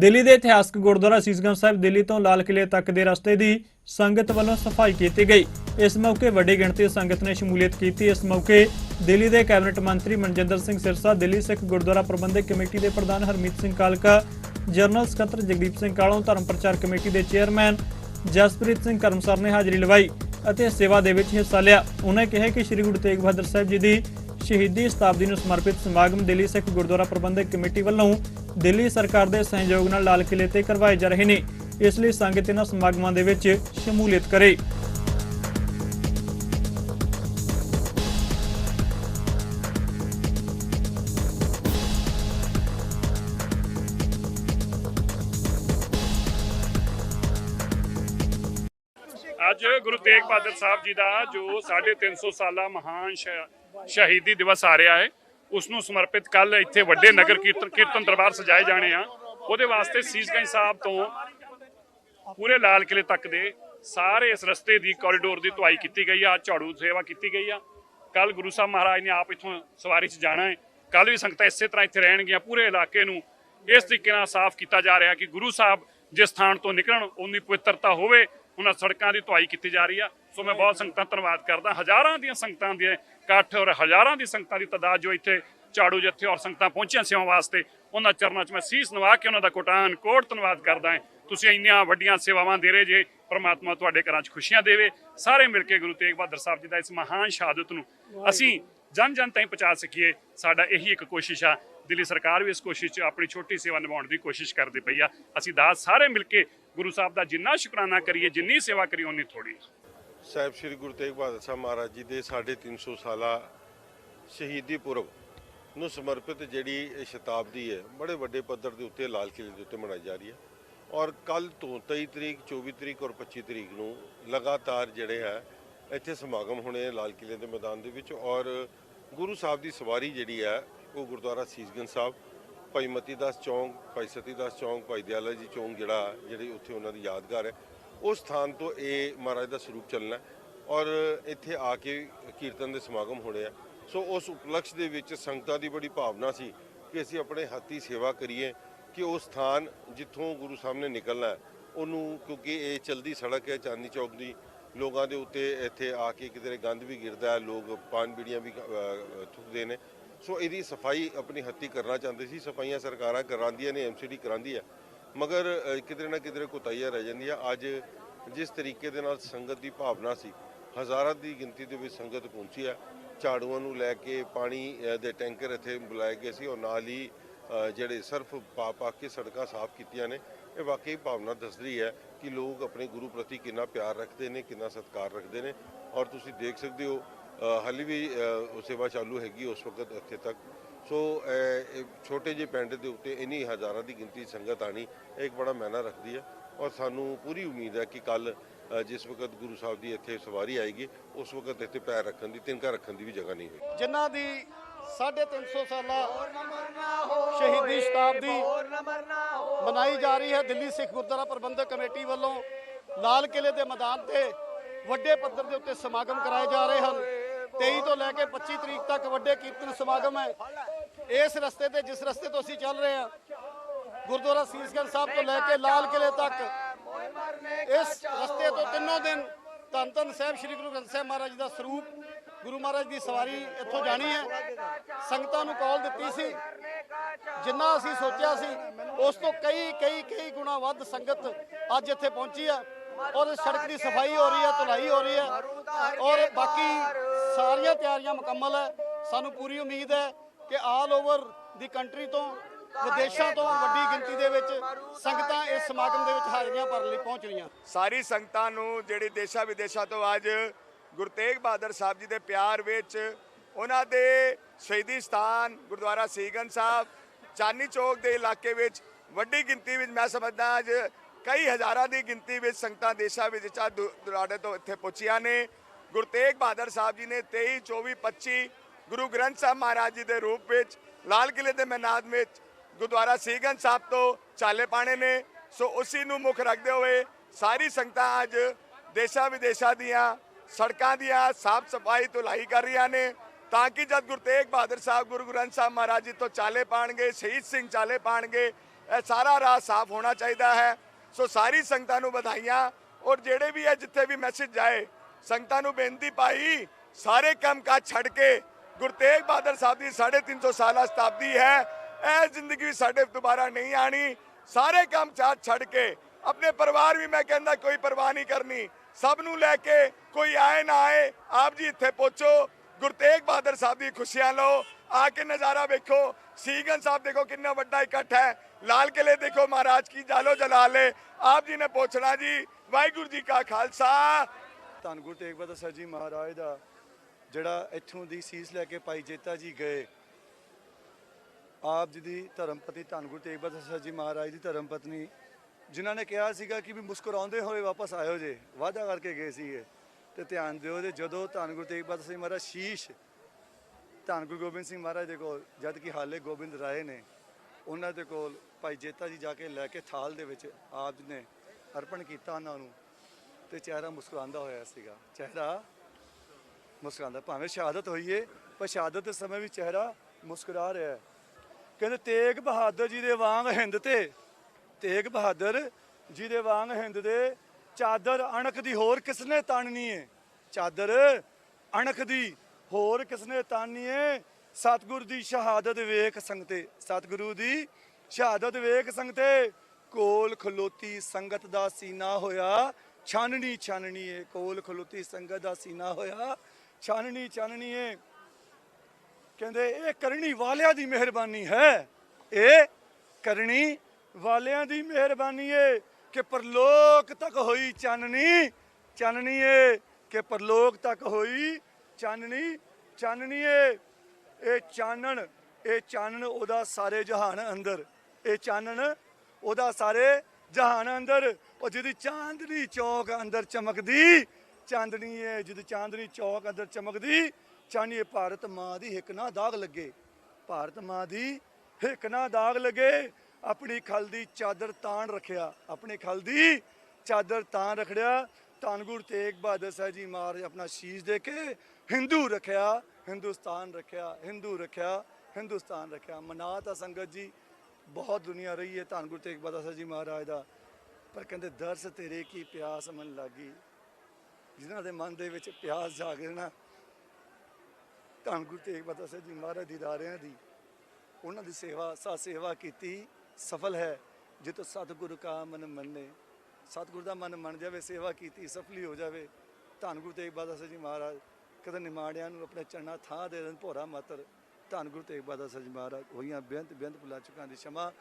ਦਿੱਲੀ ਦੇ ਇਤਿਹਾਸਕ ਗੁਰਦੁਆਰਾ ਸੀਸਗੰਜ ਸਾਹਿਬ ਦਿੱਲੀ ਤੋਂ ਲਾਲ ਕਿਲੇ ਤੱਕ ਦੇ ਰਸਤੇ ਦੀ ਸੰਗਤ ਵੱਲੋਂ ਸਫ਼ਾਈ ਕੀਤੀ ਗਈ। ਇਸ ਮੌਕੇ ਵੱਡੀ ਗਿਣਤੀ ਸੰਗਤ ਨੇ ਸ਼ਮੂਲੀਅਤ ਕੀਤੀ। ਇਸ ਮੌਕੇ ਦਿੱਲੀ ਦੇ ਕੈਬਨਿਟ ਮੰਤਰੀ ਮਨਜਿੰਦਰ ਸਿੰਘ ਸਿਰਸਾ, ਦਿੱਲੀ ਸਿੱਖ ਗੁਰਦੁਆਰਾ ਪ੍ਰਬੰਧਕ ਕਮੇਟੀ ਦੇ ਪ੍ਰਧਾਨ ਹਰਮੀਤ ਸਿੰਘ ਕਾਲਕਾ, ਜਨਰਲ ਸਕੱਤਰ ਜਗਦੀਪ ਸਿੰਘ ਕਾਲੋਂ, ਧਰਮ ਪ੍ਰਚਾਰ ਕਮੇਟੀ ਦੇ ਚੇਅਰਮੈਨ ਜਸਪ੍ਰੀਤ ਸਿੰਘ ਕਰਮਸਰ ਨੇ ਹਾਜ਼ਰੀ ਲਵਾਈ ਅਤੇ ਸੇਵਾ ਦੇ ਵਿੱਚ ਹਿੱਸਾ ਲਿਆ। ਉਹਨਾਂ ਕਿਹਾ ਕਿ ਸ੍ਰੀ ਗੁਰੂ ਤੇਗ ਬਹਾਦਰ ਸਾਹਿਬ ਜੀ ਦੀ ਸ਼ਹੀਦੀ ਸ਼ਤਾਬਦੀ ਨੂੰ ਸਮਰਪਿਤ ਸਮਾਗਮ ਦਿੱਲੀ ਸਿੱਖ ਗੁਰਦੁਆਰਾ ਪ੍ਰਬੰਧਕ ਕਮੇਟੀ ਵੱਲੋਂ ਦਿੱਲੀ ਸਰਕਾਰ ਦੇ ਸਹਿਯੋਗ ਨਾਲ ਲਾਲ ਕਿਲੇ ਤੇ ਕਰਵਾਏ ਜਾ ਰਹੇ ਨੇ। ਇਸ ਲਈ ਸੰਗਤ ਇਹਨਾਂ ਸਮਾਗਮਾਂ ਦੇ ਵਿੱਚ ਸ਼ਮੂਲੀਅਤ ਕਰੇ। ਅੱਜ ਗੁਰੂ ਤੇਗ ਬਹਾਦਰ ਸਾਹਿਬ ਜੀ ਦਾ ਜੋ 350 ਸਾਲਾ ਮਹਾਨ ਸ਼ਹੀਦੀ ਦਿਵਸ ਆ ਰਿਹਾ ਹੈ। ਉਸ ਨੂੰ ਸਮਰਪਿਤ ਕੱਲ ਇੱਥੇ ਵੱਡੇ ਨਗਰ ਕੀਰਤਨ ਕੀਰਤਨ ਦਰਬਾਰ ਸਜਾਏ ਜਾਣੇ ਆ। ਉਹਦੇ ਵਾਸਤੇ ਸੀਸਗੰਜ ਸਾਹਿਬ ਤੋਂ ਪੂਰੇ ਲਾਲ ਕਿਲੇ ਤੱਕ ਦੇ ਸਾਰੇ ਇਸ ਰਸਤੇ ਦੀ ਕੋਰੀਡੋਰ ਦੀ ਧੁਆਈ ਕੀਤੀ ਗਈ ਆ ਝਾੜੂ ਸੇਵਾ ਕੀਤੀ ਗਈ ਆ। ਕੱਲ ਗੁਰੂ ਸਾਹਿਬ ਮਹਾਰਾਜ ਨੇ ਆਪ ਇੱਥੋਂ ਸਵਾਰੀ 'ਚ ਜਾਣਾ ਹੈ। ਕੱਲ ਵੀ ਸੰਗਤਾਂ ਇਸੇ ਤਰ੍ਹਾਂ ਇੱਥੇ ਰਹਿਣਗੀਆਂ, ਪੂਰੇ ਇਲਾਕੇ ਨੂੰ ਇਸ ਤਰੀਕੇ ਨਾਲ ਸਾਫ਼ ਕੀਤਾ ਜਾ ਰਿਹਾ ਕਿ ਗੁਰੂ ਸਾਹਿਬ ਜਿਸ ਸਥਾਨ ਤੋਂ ਨਿਕਲਣ ਉਨੀ ਪਵਿੱਤਰਤਾ ਹੋਵੇ, ਉਹਨਾਂ ਸੜਕਾਂ ਦੀ ਧੁਆਈ ਕੀਤੀ ਜਾ ਰਹੀ ਆ। ਸੋ ਮੈਂ ਬਹੁਤ ਸੰਗਤਾਂ ਧੰਨਵਾਦ ਕਰਦਾ। ਹਜ਼ਾਰਾਂ ਦੀਆਂ ਸੰਗਤਾਂ ਦੇ ਇਕੱਠ ਔਰ ਹਜ਼ਾਰਾਂ ਦੀ ਸੰਗਤਾਂ ਦੀ ਤਦਾਦ ਜੋ ਇੱਥੇ ਝਾੜੂ ਜਿੱਥੇ ਔਰ ਸੰਗਤਾਂ ਪਹੁੰਚੀਆਂ ਸੇਵਾ ਵਾਸਤੇ, ਉਹਨਾਂ ਚਰਨਾਂ 'ਚ ਮੈਂ ਸੀਸ ਨਵਾ ਕੇ ਉਹਨਾਂ ਦਾ ਕੋਟਾਨ ਕੋਟ ਧੰਨਵਾਦ ਕਰਦਾ ਹਾਂ। ਤੁਸੀਂ ਇੰਨੀਆਂ ਵੱਡੀਆਂ ਸੇਵਾਵਾਂ ਦੇ ਰਹੇ ਜੇ, ਪ੍ਰਮਾਤਮਾ ਤੁਹਾਡੇ ਘਰਾਂ 'ਚ ਖੁਸ਼ੀਆਂ ਦੇਵੇ। ਸਾਰੇ ਮਿਲ ਕੇ ਗੁਰੂ ਤੇਗ ਬਹਾਦਰ ਸਾਹਿਬ ਜੀ ਦਾ ਇਸ ਮਹਾਨ ਸ਼ਹਾਦਤ ਨੂੰ ਅਸੀਂ ਜਨ ਜਨ ਤਾਈਂ ਪਹੁੰਚਾ ਸਕੀਏ। ਸਾਡਾ ਇਹੀ ਇੱਕ ਕੋਸ਼ਿਸ਼ ਆ। ਦਿੱਲੀ ਸਰਕਾਰ ਵੀ ਇਸ ਕੋਸ਼ਿਸ਼ 'ਚ ਆਪਣੀ ਛੋਟੀ ਸੇਵਾ ਨਿਭਾਉਣ ਦੀ ਕੋਸ਼ਿਸ਼ ਕਰਦੀ ਪਈ ਆ। ਅਸੀਂ ਦਾਸ ਸਾਰੇ ਮਿਲ ਕੇ ਗੁਰੂ ਸਾਹਿਬ ਦਾ ਜਿੰਨਾ ਸ਼ੁਕਰਾਨਾ ਕਰੀਏ, ਜਿੰਨੀ ਸੇਵਾ ਕਰੀਏ ਉਨੀ ਥੋੜੀ ਸਾਹਿਬ ਸ੍ਰੀ ਗੁਰੂ ਤੇਗ ਬਹਾਦਰ ਸਾਹਿਬ ਮਹਾਰਾਜ ਜੀ ਦੇ 350 ਸਾਲਾ ਸ਼ਹੀਦੀ ਪੁਰਬ ਨੂੰ ਸਮਰਪਿਤ ਜਿਹੜੀ ਇਹ ਸ਼ਤਾਬਦੀ ਹੈ, ਬੜੇ ਵੱਡੇ ਪੱਧਰ ਦੇ ਉੱਤੇ, ਲਾਲ ਕਿਲੇ ਦੇ ਉੱਤੇ ਮਨਾਈ ਜਾ ਰਹੀ ਹੈ। ਔਰ ਕੱਲ ਤੋਂ 23 ਤਰੀਕ 24 ਤਰੀਕ ਔਰ 25 ਤਰੀਕ ਨੂੰ ਲਗਾਤਾਰ ਜਿਹੜੇ ਹੈ, ਇੱਥੇ ਸਮਾਗਮ ਹੋਣੇ ਆ ਲਾਲ ਕਿਲੇ ਦੇ ਮੈਦਾਨ ਦੇ ਵਿੱਚ। ਔਰ ਗੁਰੂ ਸਾਹਿਬ ਦੀ ਸਵਾਰੀ ਜਿਹੜੀ ਹੈ, ਉਹ ਗੁਰਦੁਆਰਾ ਸੀਸਗੰਜ ਸਾਹਿਬ, ਭਾਈ ਮਤੀ ਦਾਸ ਚੌਂਕ, ਭਾਈ ਸਤੀ ਦਾਸ ਚੌਂਕ, ਭਾਈ ਦਿਆਲਾ ਜੀ ਚੌਂਕ ਜਿਹੜਾ, ਜਿਹੜੀ ਉੱਥੇ ਉਹਨਾਂ ਦੀ ਯਾਦਗਾਰ ਹੈ। ਉਸ ਸਥਾਨ ਤੋਂ ਇਹ ਮਹਾਰਾਜ ਦਾ ਸਰੂਪ ਚੱਲਣਾ ਔਰ ਇੱਥੇ ਆ ਕੇ ਕੀਰਤਨ ਦੇ ਸਮਾਗਮ ਹੋਣੇ ਆ। ਸੋ ਉਸ ਉਪਲਕਸ਼ ਦੇ ਵਿੱਚ ਸੰਗਤਾਂ ਦੀ ਬੜੀ ਭਾਵਨਾ ਸੀ ਕਿ ਅਸੀਂ ਆਪਣੇ ਹੱਥੀ ਸੇਵਾ ਕਰੀਏ ਕਿ ਉਹ ਸਥਾਨ ਜਿੱਥੋਂ ਗੁਰੂ ਸਾਹਿਬ ਨੇ ਨਿਕਲਣਾ ਉਹਨੂੰ ਕਿਉਂਕਿ ਇਹ ਚਲਦੀ ਸੜਕ ਹੈ ਚਾਂਦਨੀ ਚੌਕ ਦੀ। ਲੋਕਾਂ ਦੇ ਉੱਤੇ ਇੱਥੇ ਆ ਕੇ ਕਿਤੇ ਗੰਦ ਵੀ ਗਿਰਦਾ ਹੈ, ਲੋਕ ਪਾਨ ਬੀੜੀਆਂ ਵੀ ਥੁੱਕਦੇ ਨੇ। ਸੋ ਇਹਦੀ ਸਫ਼ਾਈ ਆਪਣੀ ਹੱਥੀ ਕਰਨਾ ਚਾਹੁੰਦੇ ਸੀ। ਸਫਾਈਆਂ ਸਰਕਾਰਾਂ ਕਰਾਉਂਦੀਆਂ ਨੇ ਐਮਸੀਡੀ ਕਰਾਉਂਦੀ ਹੈ। ਮਗਰ ਅਹ, ਕਿਧਰੇ ਨਾ ਕਿਧਰੇ ਕੋਤਾਹੀਆਂ ਰਹਿ ਜਾਂਦੀਆਂ। ਅੱਜ ਜਿਸ ਤਰੀਕੇ ਦੇ ਨਾਲ ਸੰਗਤ ਦੀ ਭਾਵਨਾ ਸੀ ਹਜ਼ਾਰਾਂ ਦੀ ਗਿਣਤੀ ਦੇ ਵਿੱਚ ਸੰਗਤ ਪਹੁੰਚੀ ਹੈ। ਝਾੜੂਆਂ ਨੂੰ ਲੈ ਕੇ ਪਾਣੀ ਦੇ ਟੈਂਕਰ ਇੱਥੇ ਬੁਲਾਏ ਗਏ ਸੀ ਔਰ ਨਾਲ ਹੀ ਜਿਹੜੇ ਸਰਫ ਪਾ ਪਾ ਕੇ ਸੜਕਾਂ ਸਾਫ਼ ਕੀਤੀਆਂ ਨੇ। ਇਹ ਵਾਕਈ ਭਾਵਨਾ ਦੱਸਦੀ ਹੈ ਕਿ ਲੋਕ ਆਪਣੇ ਗੁਰੂ ਪ੍ਰਤੀ ਕਿੰਨਾ ਪਿਆਰ ਰੱਖਦੇ ਨੇ ਕਿੰਨਾ ਸਤਿਕਾਰ ਰੱਖਦੇ ਨੇ। ਔਰ ਤੁਸੀਂ ਦੇਖ ਸਕਦੇ ਹੋ ਹਾਲੇ ਵੀ ਉਹ ਸੇਵਾ ਚਾਲੂ ਹੈਗੀ ਉਸ ਵਕਤ ਇੱਥੇ ਤੱਕ। ਸੋ ਛੋਟੇ ਜਿਹੇ ਪਿੰਡ ਦੇ ਉੱਤੇ ਇੰਨੀ ਹਜ਼ਾਰਾਂ ਦੀ ਗਿਣਤੀ ਸੰਗਤ ਆਣੀ ਇੱਕ ਬੜਾ ਮਾਇਨਾ ਰੱਖਦੀ ਹੈ। ਔਰ ਸਾਨੂੰ ਪੂਰੀ ਉਮੀਦ ਹੈ ਕਿ ਕੱਲ ਜਿਸ ਵਕਤ ਗੁਰੂ ਸਾਹਿਬ ਦੀ ਇੱਥੇ ਸਵਾਰੀ ਆਏਗੀ, ਉਸ ਵਕਤ ਇੱਥੇ ਪੈਰ ਰੱਖਣ ਦੀ, ਤਿਨਕਾ ਰੱਖਣ ਦੀ ਵੀ ਜਗ੍ਹਾ ਨਹੀਂ ਹੋਈ ਜਿਨ੍ਹਾਂ ਦੀ 350 ਸਾਲਾ ਸ਼ਹੀਦੀ ਸ਼ਤਾਬਦੀ ਮਨਾਈ ਜਾ ਰਹੀ ਹੈ, ਦਿੱਲੀ ਸਿੱਖ ਗੁਰਦੁਆਰਾ ਪ੍ਰਬੰਧਕ ਕਮੇਟੀ ਵੱਲੋਂ ਲਾਲ ਕਿਲੇ ਦੇ ਮੈਦਾਨ ਤੇ ਵੱਡੇ ਪੱਧਰ ਦੇ ਉੱਤੇ ਸਮਾਗਮ ਕਰਾਏ ਜਾ ਰਹੇ ਹਨ। 23 ਤੋਂ ਲੈ ਕੇ 25 ਤਰੀਕ ਤੱਕ ਵੱਡੇ ਕੀਰਤਨ ਸਮਾਗਮ ਹੈ। ਇਸ ਰਸਤੇ ਤੇ, ਜਿਸ ਰਸਤੇ ਤੋਂ ਅਸੀਂ ਚੱਲ ਰਹੇ ਹਾਂ, ਗੁਰਦੁਆਰਾ ਸੀਸਗੰਜ ਸਾਹਿਬ ਤੋਂ ਲੈ ਕੇ ਲਾਲ ਕਿਲੇ ਤੱਕ, ਇਸ ਰਸਤੇ ਤੋਂ ਤਿੰਨੋਂ ਦਿਨ ਧੰਨ ਧੰਨ ਸਾਹਿਬ, ਸ੍ਰੀ ਗੁਰੂ ਗ੍ਰੰਥ ਸਾਹਿਬ ਮਹਾਰਾਜ ਜੀ ਦਾ ਸਰੂਪ, ਗੁਰੂ ਮਹਾਰਾਜ ਦੀ ਸਵਾਰੀ ਇੱਥੋਂ ਜਾਣੀ ਹੈ। ਸੰਗਤਾਂ ਨੂੰ ਕਾਲ ਦਿੱਤੀ ਸੀ। ਜਿੰਨਾ ਅਸੀਂ ਸੋਚਿਆ ਸੀ, ਉਸ ਤੋਂ ਕਈ ਕਈ ਕਈ ਗੁਣਾ ਵੱਧ ਸੰਗਤ ਅੱਜ ਇੱਥੇ ਪਹੁੰਚੀ ਹੈ ਔਰ ਸੜਕ ਦੀ ਸਫ਼ਾਈ ਹੋ ਰਹੀ ਹੈ, ਧੁਲਾਈ ਹੋ ਰਹੀ ਹੈ। ਔਰ ਬਾਕੀ ਸਾਰੀਆਂ ਤਿਆਰੀਆਂ ਮੁਕੰਮਲ ਹੈ। ਸਾਨੂੰ ਪੂਰੀ ਉਮੀਦ ਹੈ ਕਿ ਆਲ ਓਵਰ ਦੀ ਕੰਟਰੀ ਤੋਂ, ਵਿਦੇਸ਼ਾਂ ਤੋਂ ਵੱਡੀ ਗਿਣਤੀ ਦੇ ਵਿੱਚ ਸੰਗਤਾਂ ਇਸ ਸਮਾਗਮ ਦੇ ਵਿੱਚ ਹਾਜ਼ਰੀਆਂ ਭਰਨ ਲਈ ਪਹੁੰਚ ਰਹੀਆਂ। ਸਾਰੀ ਸੰਗਤਾਂ ਨੂੰ ਜਿਹੜੀ ਦੇਸ਼ਾਂ ਵਿਦੇਸ਼ਾਂ ਤੋਂ ਅੱਜ ਗੁਰੂ ਤੇਗ ਬਹਾਦਰ ਸਾਹਿਬ ਜੀ ਦੇ ਪਿਆਰ ਵਿੱਚ ਉਹਨਾਂ ਦੇ ਸ਼ਹੀਦੀ ਸਥਾਨ ਗੁਰਦੁਆਰਾ ਸੀਗੰਜ ਸਾਹਿਬ, ਚਾਨੀ ਚੌਕ ਦੇ ਇਲਾਕੇ ਵਿੱਚ ਵੱਡੀ ਗਿਣਤੀ ਵਿੱਚ ਮੈਂ ਸਮਝਦਾ ਅੱਜ ਕਈ ਹਜ਼ਾਰਾਂ ਦੀ ਗਿਣਤੀ ਵਿੱਚ ਸੰਗਤਾਂ ਦੇਸ਼ਾਂ ਵਿਦੇਸ਼ਾਂ ਦੁ- ਦੁਰਾਡੇ ਤੋਂ ਇੱਥੇ ਪਹੁੰਚੀਆਂ ਨੇ। ਗੁਰੂ ਤੇਗ ਬਹਾਦਰ ਸਾਹਿਬ ਜੀ ਨੇ 23 24 25 ਗੁਰੂ ਗ੍ਰੰਥ ਸਾਹਿਬ ਮਹਾਰਾਜ ਜੀ ਦੇ ਰੂਪ ਵਿੱਚ, ਲਾਲ ਕਿਲੇ ਦੇ ਮੈਦਾਨ ਵਿੱਚ, ਗੁਰਦੁਆਰਾ ਸੀਗੰਜ ਸਾਹਿਬ ਤੋਂ ਚਾਲੇ ਪਾਣੇ ਨੇ। ਸੋ ਉਸੇ ਨੂੰ ਮੁੱਖ ਰੱਖਦੇ ਹੋਏ ਸਾਰੀ ਸੰਗਤਾਂ ਅੱਜ ਦੇਸ਼ਾਂ ਵਿਦੇਸ਼ਾਂ ਦੀਆਂ, ਸੜਕਾਂ ਦੀਆਂ ਸਾਫ਼ ਸਫ਼ਾਈ ਧੁਲਾਈ ਕਰ ਰਹੀਆਂ ਨੇ। ਤਾਂ ਕਿ ਜਦ ਗੁਰੂ ਤੇਗ ਬਹਾਦਰ ਸਾਹਿਬ, ਗੁਰੂ ਗ੍ਰੰਥ ਸਾਹਿਬ ਮਹਾਰਾਜ ਜੀ ਤੋਂ ਚਾਲੇ ਪਾਣਗੇ ਸ਼ਹੀਦ ਸਿੰਘ ਚਾਲੇ ਪਾਣਗੇ ਇਹ ਸਾਰਾ ਰਾਹ ਸਾਫ਼ ਹੋਣਾ ਚਾਹੀਦਾ ਹੈ। ਸੋ ਸਾਰੀ ਸੰਗਤਾਂ ਨੂੰ ਵਧਾਈਆਂ ਔਰ ਜਿਹੜੇ ਵੀ ਹੈ ਜਿੱਥੇ ਵੀ ਮੈਸੇਜ ਜਾਏ ਸੰਗਤਾਂ ਨੂੰ ਬੇਨਤੀ ਪਾਈ, ਸਾਰੇ ਕੰਮ ਕਾਜ ਛੱਡ ਕੇ ਗੁਰੂ ਤੇਗ ਬਹਾਦਰ ਸਾਹਿਬ ਦੀ 350 ਸਾਲਾ ਸ਼ਤਾਬਦੀ ਹੈ। ਇਹ ਜ਼ਿੰਦਗੀ ਵੀ ਸਾਡੇ ਦੁਬਾਰਾ ਨਹੀਂ ਆਣੀ ਸਾਰੇ ਕੰਮ ਚਾਰ ਛੱਡ ਕੇ, ਆਪਣੇ ਪਰਿਵਾਰ ਵੀ ਮੈਂ ਕਹਿੰਦਾ ਕੋਈ ਪਰਵਾਹ ਨਹੀਂ ਕਰਨੀ। ਸਭ ਨੂੰ ਲੈ ਕੇ ਕੋਈ ਆਏ ਨਾ ਆਏ, ਆਪ ਜੀ ਇੱਥੇ ਪਹੁੰਚੋ। ਗੁਰੂ ਤੇਗ ਬਹਾਦਰ ਸਾਹਿਬ ਦੀ ਖੁਸ਼ੀਆਂ ਲਓ। ਆ ਕੇ ਨਜ਼ਾਰਾ ਵੇਖੋ। ਸੀਗਨ ਸਾਹਿਬ ਦੇਖੋ ਕਿੰਨਾ ਵੱਡਾ ਇਕੱਠ ਹੈ। ਲਾਲ ਕਿਲੇ ਦੇਖੋ ਮਹਾਰਾਜ ਕੀ ਜਾਲੋ ਜਲਾਲੇ ਆਪ ਜੀ ਨੇ ਪੁੱਛਣਾ ਜੀ, ਵਾਹਿਗੁਰੂ ਜੀ ਕਾ ਖਾਲਸਾ। ਧੰਨ ਗੁਰੂ ਤੇਗ ਬਹਾਦਰ ਸਾਹਿਬ ਜੀ ਮਹਾਰਾਜ ਦਾ, ਜਿਹੜਾ ਇੱਥੋਂ ਦੀ ਸੀਸ ਲੈ ਕੇ ਭਾਈ ਜੇਤਾ ਜੀ ਗਏ। ਆਪ ਜੀ ਦੀ ਧਰਮ ਪਤਨੀ ਧੰਨ ਗੁਰੂ ਤੇਗ ਬਹਾਦਰ ਸਾਹਿਬ ਜੀ ਮਹਾਰਾਜ ਦੀ ਧਰਮ ਪਤਨੀ ਜਿਨ੍ਹਾਂ ਨੇ ਕਿਹਾ ਸੀਗਾ ਕਿ ਵੀ ਮੁਸਕਰਾਉਂਦੇ ਹੋਏ ਵਾਪਸ ਆਇਓ ਜੇ, ਵਾਅਦਾ ਕਰਕੇ ਗਏ ਸੀਗੇ। ਤੇ ਧਿਆਨ ਦਿਓ ਜੇ ਜਦੋਂ ਧੰਨ ਗੁਰੂ ਤੇਗ ਬਹਾਦਰ ਸਾਹਿਬ ਮਹਾਰਾਜ ਸ਼ੀਸ਼, ਧੰਨ ਗੁਰੂ ਗੋਬਿੰਦ ਸਿੰਘ ਮਹਾਰਾਜ ਦੇ ਕੋਲ, ਜਦ ਕਿ ਹਾਲੇ ਗੋਬਿੰਦ ਰਾਏ ਨੇ ਉਹਨਾਂ ਦੇ ਕੋਲ ਭਾਈ ਜੇਤਾ ਜੀ ਜਾ ਕੇ ਲੈ ਕੇ ਥਾਲ ਦੇ ਵਿੱਚ ਆਪ ਨੇ ਅਰਪਣ ਕੀਤਾ ਉਹਨਾਂ ਨੂੰ ਤੇ ਚਿਹਰਾ ਮੁਸਕਰਾਉਂਦਾ ਹੋਇਆ ਸੀਗਾ। ਚਿਹਰਾ ਮੁਸਕਰਾਉਂਦਾ, ਭਾਵੇਂ ਸ਼ਹਾਦਤ ਹੋਈ ਪਰ ਸ਼ਹਾਦਤ ਦੇ ਸਮੇਂ ਵੀ ਚਿਹਰਾ ਮੁਸਕਰਾ ਰਿਹਾ ਹੈ। ਕਹਿੰਦੇ, ਤੇਗ ਬਹਾਦਰ ਜੀ ਦੇ ਵਾਂਗ ਹਿੰਦ ਤੇ, ਤੇਗ ਬਹਾਦਰ ਜੀ ਦੇ ਵਾਂਗ ਹਿੰਦ ਦੇ, ਚਾਦਰ ਅਣਖ ਦੀ ਹੋਰ ਕਿਸਨੇ ਤਾਣਨੀ ਏ? ਚਾਦਰ ਅਣਖ ਦੀ ਹੋਰ ਕਿਸਨੇ ਤਾਣਨੀ ਏ? ਸਤਿਗੁਰ ਦੀ ਸ਼ਹਾਦਤ ਵੇਖ ਸੰਗਤੇ, ਸਤਿਗੁਰੂ ਦੀ ਸ਼ਹਾਦਤ ਵੇਖ ਸੰਗਤੇ। ਕੋਲ ਖਲੋਤੀ ਸੰਗਤ ਦਾ ਸੀਨਾ ਹੋਇਆ, ਛਾਨਣੀ ਛਾਨਣੀ ਏ ਕੋਲ ਖਲੋਤੀ ਸੰਗਤ ਦਾ ਸੀਨਾ ਹੋਇਆ, ਛਾਨਣੀ ਛਾਨਣੀ ਏ ਕਹਿੰਦੇ, ਇਹ ਕਰਨੀ ਵਾਲਿਆਂ ਦੀ ਮਿਹਰਬਾਨੀ ਹੈ। ਇਹ ਕਰਨੀ ਵਾਲਿਆਂ ਦੀ ਮਿਹਰਬਾਨੀ ਏ ਕਿ ਪਰਲੋਕ ਤੱਕ ਹੋਈ ਚਾਨਣੀ ਚਾਨਣੀ ਏ ਕਿ ਪਰਲੋਕ ਤੱਕ ਹੋਈ ਚਾਨਣੀ ਚਾਨਣੀ ਏ ਇਹ ਚਾਨਣ ਇਹ ਚਾਨਣ ਉਹਦਾ ਸਾਰੇ ਜਹਾਨ ਅੰਦਰ। ਇਹ ਚਾਨਣ ਉਹਦਾ ਸਾਰੇ ਜਹਾਨ ਅੰਦਰ। ਉਹ ਜਿਹਦੀ ਚਾਂਦਨੀ ਚੌਕ ਅੰਦਰ ਚਮਕਦੀ, ਚਾਂਦਨੀ ਏ ਜਿਹਦੀ ਚਾਂਦਨੀ ਚੌਕ ਅੰਦਰ ਚਮਕਦੀ ਚਾਨੀਏ ਭਾਰਤ ਮਾਂ ਦੀ ਹਿੱਕ ਨਾ ਦਾਗ ਲੱਗੇ। ਭਾਰਤ ਮਾਂ ਦੀ ਹਿੱਕ ਨਾ ਦਾਗ ਲੱਗੇ। ਆਪਣੀ ਖਲ ਦੀ ਚਾਦਰ ਤਾਣ ਰੱਖਿਆ, ਆਪਣੀ ਖਲ ਦੀ ਚਾਦਰ ਤਾਣ ਰਖੜਿਆ। ਧੰਨ ਗੁਰੂ ਤੇਗ ਬਹਾਦਰ ਸਾਹਿਬ ਜੀ ਮਹਾਰਾਜ ਆਪਣਾ ਸ਼ੀਸ਼ ਦੇ ਕੇ ਹਿੰਦੂ ਰੱਖਿਆ, ਹਿੰਦੁਸਤਾਨ ਰੱਖਿਆ, ਹਿੰਦੂ ਰੱਖਿਆ, ਹਿੰਦੁਸਤਾਨ ਰੱਖਿਆ। ਮਨਾ ਤਾਂ ਸੰਗਤ ਜੀ, ਬਹੁਤ ਦੁਨੀਆ ਰਹੀ ਹੈ ਧੰਨ ਗੁਰੂ ਤੇਗ ਬਹਾਦਰ ਸਾਹਿਬ ਜੀ ਮਹਾਰਾਜ ਦਾ। ਪਰ ਕਹਿੰਦੇ ਦਰਸ ਤੇਰੇ ਕੀ ਪਿਆਸ ਮਨ ਲੱਗੀ। ਜਿਨ੍ਹਾਂ ਦੇ ਮਨ ਦੇ ਵਿੱਚ ਪਿਆਸ ਜਾਗ ਨਾ ਧੰਨ ਗੁਰੂ ਤੇਗ ਬਹਾਦਰ ਸਾਹਿਬ ਜੀ ਮਹਾਰਾਜ ਦੀ ਦਾਰਿਆਂ ਦੀ, ਉਹਨਾਂ ਦੀ ਸੇਵਾ ਸਾ ਸੇਵਾ ਕੀਤੀ, ਸਫਲ ਹੈ। ਜਿਤ ਸਤਿਗੁਰੂ ਕਾ ਮਨ ਮੰਨੇ। ਸਤਿਗੁਰ ਦਾ ਮਨ ਮੰਨ ਜਾਵੇ, ਸੇਵਾ ਕੀਤੀ, ਸਫਲੀ ਹੋ ਜਾਵੇ। ਧੰਨ ਗੁਰੂ ਤੇਗ ਬਹਾਦਰ ਸਾਹਿਬ ਜੀ ਮਹਾਰਾਜ, ਕਦੇ ਨਿਮਾੜਿਆਂ ਨੂੰ ਆਪਣੇ ਚਰਨਾ ਥਾਂ ਦੇ ਦੇਣ ਭੋਰਾ ਮਾਤਰ। ਧੰਨ ਗੁਰੂ ਤੇਗ ਬਹਾਦਰ ਸਾਹਿਬ ਜੀ ਮਹਾਰਾਜ, ਹੋਈਆਂ ਬੇਅੰਤ ਬੇਅੰਤ ਬੁਲਾਚਕਾਂ ਦੀ ਸ਼ਮਾ।